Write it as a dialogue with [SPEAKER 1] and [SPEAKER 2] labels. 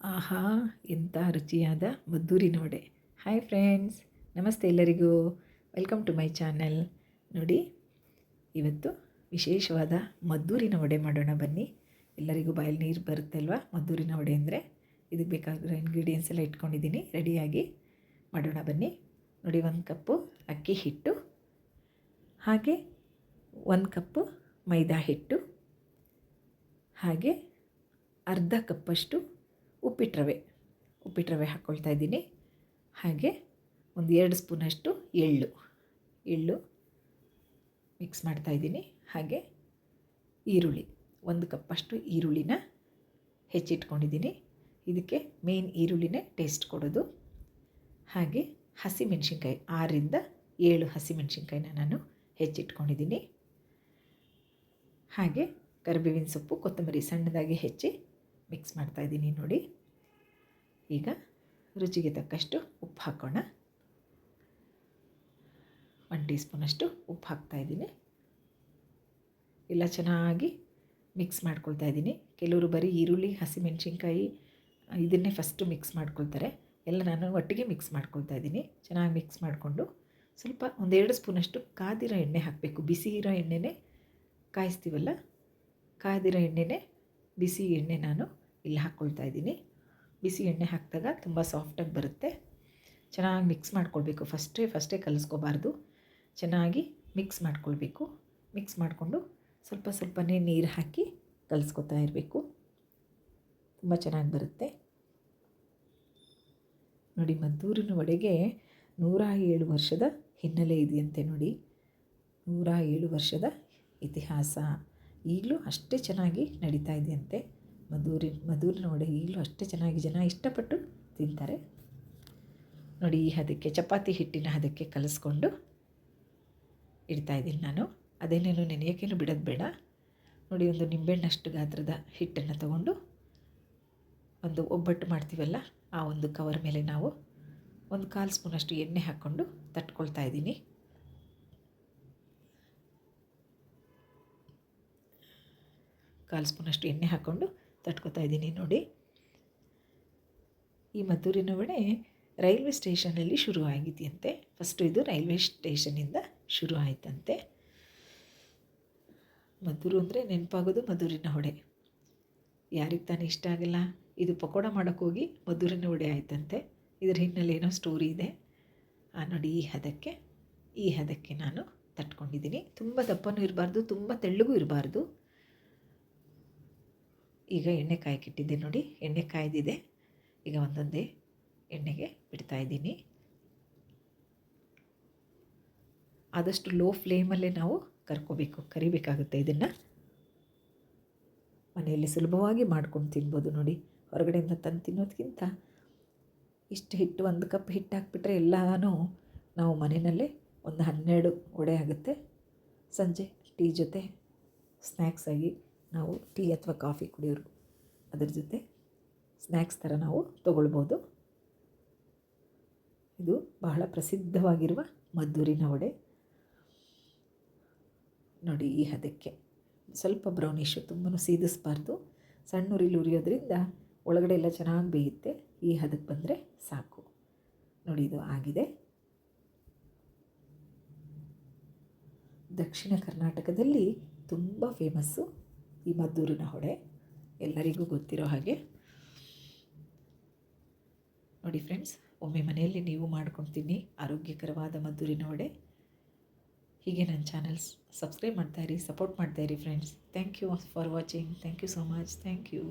[SPEAKER 1] ಆಹಾ, ಎಂಥ ರುಚಿಯಾದ ಮದ್ದೂರಿ ವಡೆ ಹಾಯ್ ಫ್ರೆಂಡ್ಸ್ ನಮಸ್ತೆ ಎಲ್ಲರಿಗೂ. ವೆಲ್ಕಮ್ ಟು ಮೈ ಚಾನೆಲ್ ನೋಡಿ, ಇವತ್ತು ವಿಶೇಷವಾದ ಮದ್ದೂರಿನ ವಡೆ ಮಾಡೋಣ ಬನ್ನಿ. ಎಲ್ಲರಿಗೂ ಬಾಯಲ್ಲಿ ನೀರು ಬರುತ್ತೆ ಅಲ್ವಾ ಮದ್ದೂರಿನ ವಡೆ ಅಂದರೆ ಇದಕ್ಕೆ ಬೇಕಾಗಿರೋ ಇಂಗ್ರೀಡಿಯೆಂಟ್ಸ್ ಎಲ್ಲ ಇಟ್ಕೊಂಡಿದ್ದೀನಿ. ರೆಡಿಯಾಗಿ ಮಾಡೋಣ ಬನ್ನಿ. ನೋಡಿ, ಒಂದು ಕಪ್ಪು ಅಕ್ಕಿ ಹಿಟ್ಟು, ಹಾಗೆ ಒಂದು ಕಪ್ಪು ಮೈದಾ ಹಿಟ್ಟು, ಹಾಗೆ ಅರ್ಧ ಕಪ್ಪಷ್ಟು ಉಪ್ಪಿಟ್ಟು ರವೆ ಉಪ್ಪಿಟ್ಟು ರವೆ ಹಾಕ್ಕೊಳ್ತಾ ಇದ್ದೀನಿ. ಹಾಗೆ ಒಂದು ಎರಡು ಸ್ಪೂನಷ್ಟು ಎಳ್ಳು ಎಳ್ಳು ಮಿಕ್ಸ್ ಮಾಡ್ತಾ ಇದ್ದೀನಿ. ಹಾಗೆ ಈರುಳ್ಳಿ, ಒಂದು ಕಪ್ಪಷ್ಟು ಈರುಳ್ಳಿನ ಹೆಚ್ಚಿಟ್ಕೊಂಡಿದ್ದೀನಿ. ಇದಕ್ಕೆ ಮೇನ್ ಈರುಳ್ಳಿನೇ ಟೇಸ್ಟ್ ಕೊಡೋದು. ಹಾಗೆ ಹಸಿಮೆಣ್ಸಿನ್ಕಾಯಿ, ಆರರಿಂದ ಏಳು ಹಸಿಮೆಣ್ಸಿನ್ಕಾಯಿನ ನಾನು ಹೆಚ್ಚಿಟ್ಕೊಂಡಿದ್ದೀನಿ. ಹಾಗೆ ಕರಿಬೇವಿನ ಸೊಪ್ಪು, ಕೊತ್ತಂಬರಿ ಸಣ್ಣದಾಗಿ ಹೆಚ್ಚಿ ಮಿಕ್ಸ್ ಮಾಡ್ತಾ ಇದ್ದೀನಿ ನೋಡಿ. ಈಗ ರುಚಿಗೆ ತಕ್ಕಷ್ಟು ಉಪ್ಪು ಹಾಕೋಣ. ಒನ್ ಟೀ ಸ್ಪೂನಷ್ಟು ಉಪ್ಪು ಹಾಕ್ತಾ ಇದ್ದೀನಿ. ಎಲ್ಲ ಚೆನ್ನಾಗಿ ಮಿಕ್ಸ್ ಮಾಡ್ಕೊಳ್ತಾ ಇದ್ದೀನಿ. ಕೆಲವರು ಬರೀ ಈರುಳ್ಳಿ, ಹಸಿಮೆಣ್ಸಿನ್ಕಾಯಿ, ಇದನ್ನೇ ಫಸ್ಟು ಮಿಕ್ಸ್ ಮಾಡ್ಕೊಳ್ತಾರೆ. ಎಲ್ಲ ನಾನು ಒಟ್ಟಿಗೆ ಮಿಕ್ಸ್ ಮಾಡ್ಕೊಳ್ತಾ ಇದ್ದೀನಿ. ಚೆನ್ನಾಗಿ ಮಿಕ್ಸ್ ಮಾಡಿಕೊಂಡು ಸ್ವಲ್ಪ ಒಂದೆರಡು ಸ್ಪೂನಷ್ಟು ಕಾದಿರೋ ಎಣ್ಣೆ ಹಾಕಬೇಕು. ಬಿಸಿ ಇರೋ ಎಣ್ಣೆನೇ ಕಾಯಿಸ್ತೀವಲ್ಲ? ಕಾದಿರೋ ಎಣ್ಣೆನೇ ಬಿಸಿ ಎಣ್ಣೆ ನಾನು ಇಲ್ಲಿ ಹಾಕ್ಕೊಳ್ತಾ ಇದ್ದೀನಿ. ಬಿಸಿ ಎಣ್ಣೆ ಹಾಕಿದಾಗ ತುಂಬ ಸಾಫ್ಟಾಗಿ ಬರುತ್ತೆ. ಚೆನ್ನಾಗಿ ಮಿಕ್ಸ್ ಮಾಡ್ಕೊಳ್ಬೇಕು. ಫಸ್ಟೇ ಫಸ್ಟೇ ಕಲಿಸ್ಕೋಬಾರ್ದು. ಚೆನ್ನಾಗಿ ಮಿಕ್ಸ್ ಮಾಡ್ಕೊಳ್ಬೇಕು. ಮಿಕ್ಸ್ ಮಾಡಿಕೊಂಡು ಸ್ವಲ್ಪ ಸ್ವಲ್ಪನೇ ನೀರು ಹಾಕಿ ಕಲಿಸ್ಕೊತಾ ಇರಬೇಕು. ತುಂಬ ಚೆನ್ನಾಗಿ ಬರುತ್ತೆ. ನೋಡಿ, ಮದ್ದೂರಿನ ಒಡೆಗೆ ನೂರ ಏಳು ವರ್ಷದ ಹಿನ್ನೆಲೆ ಇದೆಯಂತೆ ನೋಡಿ. ನೂರ ಏಳು ವರ್ಷದ ಇತಿಹಾಸ. ಈಗಲೂ ಅಷ್ಟೇ ಚೆನ್ನಾಗಿ ನಡೀತಾ ಇದೆಯಂತೆ. ಮಧೂರಿನ ಮಧೂರಿನ ವಡೆ ಈಗಲೂ ಅಷ್ಟೇ ಚೆನ್ನಾಗಿ ಜನ ಇಷ್ಟಪಟ್ಟು ತಿಂತಾರೆ. ನೋಡಿ, ಈ ಹದಕ್ಕೆ, ಚಪಾತಿ ಹಿಟ್ಟಿನ ಹದಕ್ಕೆ ಕಲಿಸ್ಕೊಂಡು ಇಡ್ತಾಯಿದ್ದೀನಿ ನಾನು. ಅದೇನೇನು ನೆನೆಯೋಕ್ಕೇನು ಬಿಡೋದು ಬೇಡ. ನೋಡಿ, ಒಂದು ನಿಂಬೆಹಣ್ಣಷ್ಟು ಗಾತ್ರದ ಹಿಟ್ಟನ್ನು ತಗೊಂಡು ಒಂದು ಒಬ್ಬಟ್ಟು ಮಾಡ್ತೀವಲ್ಲ, ಆ ಒಂದು ಕವರ್ ಮೇಲೆ ನಾವು ಒಂದು ಕಾಲು ಸ್ಪೂನಷ್ಟು ಎಣ್ಣೆ ಹಾಕ್ಕೊಂಡು ತಟ್ಕೊಳ್ತಾ ಇದ್ದೀನಿ. ಕಾಲು ಸ್ಪೂನಷ್ಟು ಎಣ್ಣೆ ಹಾಕ್ಕೊಂಡು ತಟ್ಕೊತಾ ಇದ್ದೀನಿ ನೋಡಿ. ಈ ಮದ್ದೂರಿನ ವಡೆ ರೈಲ್ವೆ ಸ್ಟೇಷನಲ್ಲಿ ಶುರು ಆಗಿದೆಯಂತೆ. ಫಸ್ಟು ಇದು ರೈಲ್ವೆ ಸ್ಟೇಷನಿಂದ ಶುರು ಆಯಿತಂತೆ. ಮದ್ದೂರು ಅಂದರೆ ನೆನಪಾಗೋದು ಮದ್ದೂರಿನ ಹೊಡೆ ಯಾರಿಗೆ ತಾನೇ ಇಷ್ಟ ಆಗಿಲ್ಲ? ಇದು ಪಕೋಡ ಮಾಡೋಕ್ಕೋಗಿ ಮದ್ದೂರಿನ ಹೊಡೆ ಆಯ್ತಂತೆ. ಇದರ ಹಿನ್ನೆಲೆ ಏನೋ ಸ್ಟೋರಿ ಇದೆ. ಆ ನೋಡಿ ಈ ಹದಕ್ಕೆ ಈ ಹದಕ್ಕೆ ನಾನು ತಟ್ಕೊಂಡಿದ್ದೀನಿ. ತುಂಬ ದಪ್ಪನೂ ಇರಬಾರ್ದು, ತುಂಬ ತೆಳ್ಳಗೂ ಇರಬಾರ್ದು. ಈಗ ಎಣ್ಣೆ ಕಾಯಕ್ಕಿಟ್ಟಿದ್ದೆ ನೋಡಿ. ಎಣ್ಣೆ ಕಾಯ್ದಿದೆ. ಈಗ ಒಂದೊಂದೇ ಎಣ್ಣೆಗೆ ಬಿಡ್ತಾ ಇದ್ದೀನಿ. ಆದಷ್ಟು ಲೋ ಫ್ಲೇಮಲ್ಲೇ ನಾವು ಕರ್ಕೋಬೇಕು. ಕರಿಬೇಕಾಗುತ್ತೆ ಇದನ್ನು. ಮನೆಯಲ್ಲಿ ಸುಲಭವಾಗಿ ಮಾಡ್ಕೊಂಡು ತಿನ್ಬೋದು ನೋಡಿ. ಹೊರಗಡೆಯಿಂದ ತಂದು ತಿನ್ನೋದಕ್ಕಿಂತ ಇಷ್ಟು ಹಿಟ್ಟು, ಒಂದು ಕಪ್ ಹಿಟ್ಟು ಹಾಕ್ಬಿಟ್ರೆ ಎಲ್ಲನೂ ನಾವು ಮನೆಯಲ್ಲೇ ಒಂದು ಹನ್ನೆರಡು ವಡೆ ಆಗುತ್ತೆ. ಸಂಜೆ ಟೀ ಜೊತೆ ಸ್ನ್ಯಾಕ್ಸಾಗಿ ನಾವು ಟೀ ಅಥವಾ ಕಾಫಿ ಕುಡಿಯೋರು. ಅದರ ಜೊತೆ ಸ್ನ್ಯಾಕ್ಸ್ ಥರ ನಾವು ತಗೊಳ್ಬೋದು. ಇದು ಬಹಳ ಪ್ರಸಿದ್ಧವಾಗಿರುವ ಮದ್ದೂರಿನ ವಡೆ. ನೋಡಿ ಈ ಹದಕ್ಕೆ. ಸ್ವಲ್ಪ ಬ್ರೌನಿಶು ತುಂಬಾ ಸೀದಿಸ್ಬಾರ್ದು. ಸಣ್ಣ ಉರಿಲಿ ಉರಿಯೋದ್ರಿಂದ ಒಳಗಡೆ ಎಲ್ಲ ಚೆನ್ನಾಗಿ ಬೇಯುತ್ತೆ. ಈ ಹದಕ್ಕೆ ಬಂದರೆ ಸಾಕು. ನೋಡಿ ಇದು ಆಗಿದೆ. ದಕ್ಷಿಣ ಕರ್ನಾಟಕದಲ್ಲಿ ತುಂಬ ಫೇಮಸ್ಸು ಈ ಮದ್ದೂರಿನ ಹೊಡೆ. ಎಲ್ಲರಿಗೂ ಗೊತ್ತಿರೋ ಹಾಗೆ. ನೋಡಿ ಫ್ರೆಂಡ್ಸ್ ಒಮ್ಮೆ ಮನೆಯಲ್ಲಿ ನೀವು ಮಾಡ್ಕೊತೀನಿ ಆರೋಗ್ಯಕರವಾದ ಮದ್ದೂರಿನ ಹೊಡೆ. ಹೀಗೆ ನನ್ನ ಚಾನಲ್ಸ್ ಸಬ್ಸ್ಕ್ರೈಬ್ ಮಾಡ್ತಾಯಿರಿ support ಮಾಡ್ತಾಯಿರಿ friends thank you for watching thank you so much thank you